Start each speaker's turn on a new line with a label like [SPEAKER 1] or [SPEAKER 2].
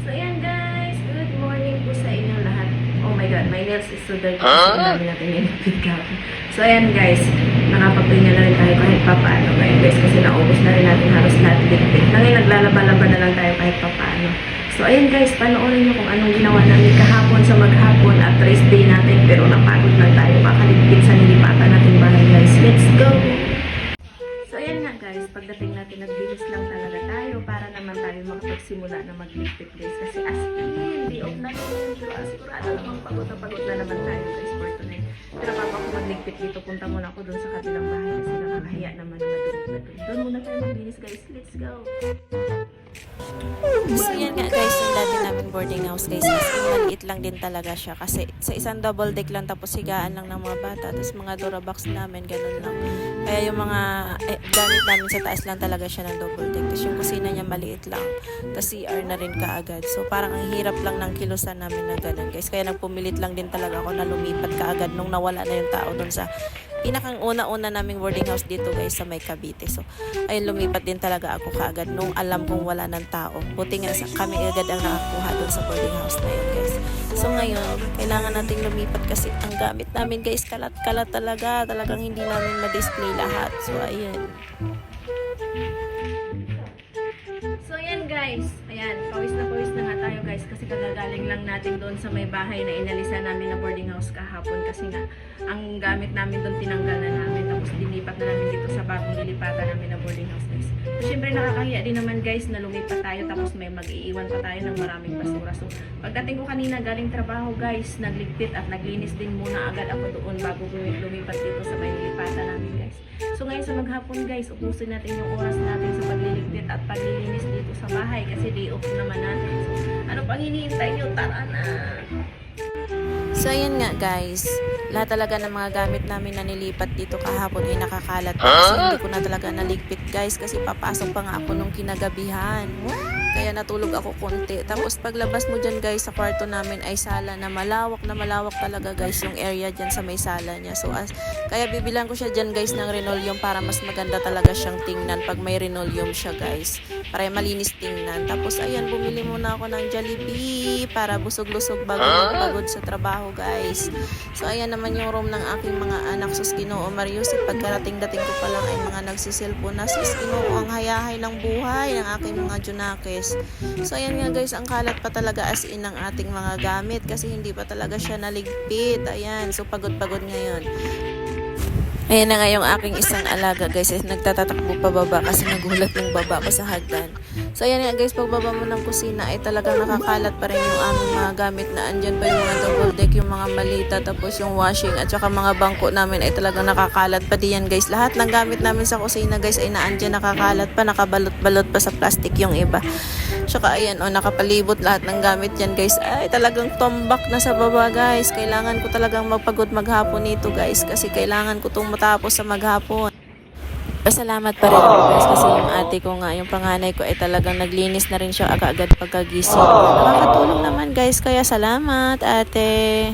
[SPEAKER 1] So, ayan guys. Good morning po sa inyo lahat. Oh my God, my nails is so dirty. Huh? Dami natin yung pick So, ayan guys. Nakapagpahinga na rin tayo kahit papaano ngayon guys. Kasi naubos na rin natin halos lahat diktik. Na ngayon naglalaba-laba na lang tayo kahit papaano. So, ayan guys. Panoorin nyo kung anong ginawa namin kahapon sa maghapon at rest day natin. Pero napagod lang tayo. Kakaligpit sa nilipatan natin bahay guys. Let's go! Pagdating natin, nagbihis lang talaga tayo para naman tayo makapagsimula na magligpit guys. Kasi as in, di off na rin. Diba? Sigurado namang pagod na pagod na naman tayo guys for tonight. Pero bago ako magligpit dito, punta muna ako dun sa kabilang bahay kasi nakakahiya naman na madumi na dun. Doon muna tayo maglinis guys. Let's go!
[SPEAKER 2] So yan nga guys, yung dati namin boarding house guys, maliit lang din talaga siya kasi sa isang double deck lang tapos higaan lang ng mga bata tapos mga Durabox namin, ganun lang. Kaya yung mga eh, gamit namin sa taas lang talaga siya ng double deck. Tapos yung kusina niya maliit lang. Tapos CR na rin kaagad. So parang ang hirap lang ng kilusan namin na ganun guys. Kaya nagpumilit lang din talaga ako na lumipat kaagad nung nawala na yung tao dun sa pinakang una-una naming boarding house dito guys sa may Cavite. So, ayun, lumipat din talaga ako kaagad nung alam kong wala ng tao. Buti nga sa, kami agad ang nakakuha doon sa boarding house na yun guys. So ngayon, kailangan nating lumipat kasi ang gamit namin guys, kalat-kalat talaga. Talagang hindi namin ma-display lahat. So, ayun.
[SPEAKER 1] So, ayan guys. Guys kasi kagagaling lang natin doon sa may bahay na inalisan namin na boarding house kahapon kasi nga ang gamit namin doon tinanggal na namin tapos dinipat na namin dito sa bagong lilipatan namin na boarding house guys. So, syempre nakakahiya din naman guys na lumipat tayo tapos may mag-iiwan pa tayo ng maraming basura. So, pagdating ko kanina galing trabaho guys, nagligpit at naglinis din muna agad ako doon bago lumi- lumipat dito sa may lilipatan namin guys. So ngayon sa maghapon guys, ubusin natin yung oras natin sa pagliligpit at paglilinis dito sa bahay kasi day off naman natin. So ano pang hinihintay nyo? Tara na!
[SPEAKER 2] So, ayun nga guys. Lahat talaga ng mga gamit namin na nilipat dito kahapon ay nakakalat pa kasi hindi ko na talaga naligpit guys kasi papasok pa nga ako nung kinagabihan. Kaya natulog ako konti. Tapos paglabas mo dyan guys sa kwarto namin ay sala na malawak na malawak talaga guys yung area dyan sa may sala niya. So as, kaya bibilang ko siya dyan guys ng linoleum para mas maganda talaga siyang tingnan pag may linoleum siya guys. Para malinis tingnan. Tapos ayan bumili muna ako ng Jollibee para busog-lusog bago pagod sa trabaho guys. So ayan naman yung room ng aking mga anak sus Ginoo Marius. Pagkarating-dating ko pa lang ay mga nagsisilpo na sus Ginoo ang hayahay ng buhay ng aking mga junakes. So ayan nga guys, ang kalat pa talaga as in ng ating mga gamit kasi hindi pa talaga siya naligpit. Ayan, so pagod-pagod ngayon. Ayan na nga yung aking isang alaga guys is nagtatatakbo pababa kasi nagulat yung baba ko sa hagdan. So ayan nga guys, pagbaba mo ng kusina ay talagang nakakalat pa rin yung aming mga gamit na andyan pa yung mga double deck, yung mga malita, tapos yung washing at saka mga bangko namin ay talagang nakakalat pa diyan guys. Lahat ng gamit namin sa kusina guys ay naandyan nakakalat pa, nakabalot-balot pa sa plastic yung iba. Tsaka ayan, oh, nakapalibot lahat ng gamit yan guys. Ay, talagang tombak na sa baba guys. Kailangan ko talagang magpagod maghapon nito guys. Kasi kailangan ko itong matapos sa maghapon. Pasalamat pa rin guys kasi yung ate ko nga, yung panganay ko ay talagang naglinis na rin siya agad-agad pagkagising. Nakakatulong naman guys, kaya salamat ate.